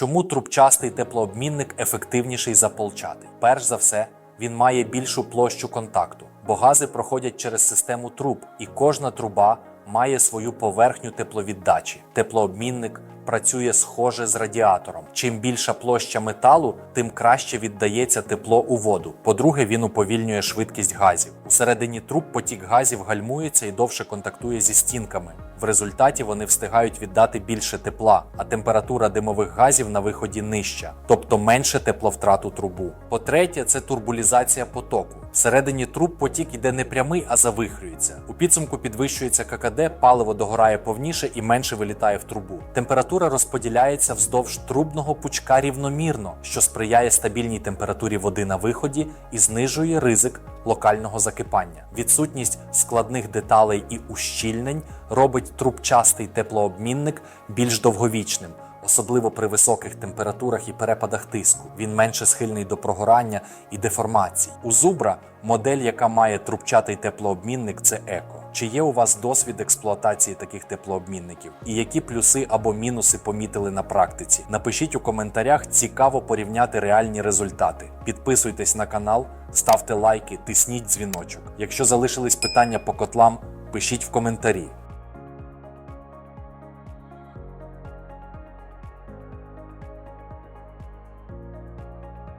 Чому трубчастий теплообмінник ефективніший за полчатий? Перш за все, він має більшу площу контакту, бо гази проходять через систему труб, і кожна труба має свою поверхню тепловіддачі. Теплообмінник працює схоже з радіатором. Чим більша площа металу, тим краще віддається тепло у воду. По-друге, він уповільнює швидкість газів. Усередині труб потік газів гальмується і довше контактує зі стінками. В результаті вони встигають віддати більше тепла, а температура димових газів на виході нижча, тобто менше тепловтрат у трубу. По-третє, це турбулізація потоку. Всередині труб потік іде не прямий, а завихрюється. У підсумку підвищується ККД, паливо догорає повніше і менше вилітає в трубу. Температура розподіляється вздовж трубного пучка рівномірно, що сприяє стабільній температурі води на виході і знижує ризик локального закипання. Відсутність складних деталей і ущільнень робить трубчастий теплообмінник більш довговічним. Особливо при високих температурах і перепадах тиску. Він менше схильний до прогорання і деформацій. У зубра модель, яка має трубчатий теплообмінник, це еко. Чи є у вас досвід експлуатації таких теплообмінників? І які плюси або мінуси помітили на практиці? Напишіть у коментарях, цікаво порівняти реальні результати. Підписуйтесь на канал, ставте лайки, тисніть дзвіночок. Якщо залишились питання по котлам, пишіть в коментарі.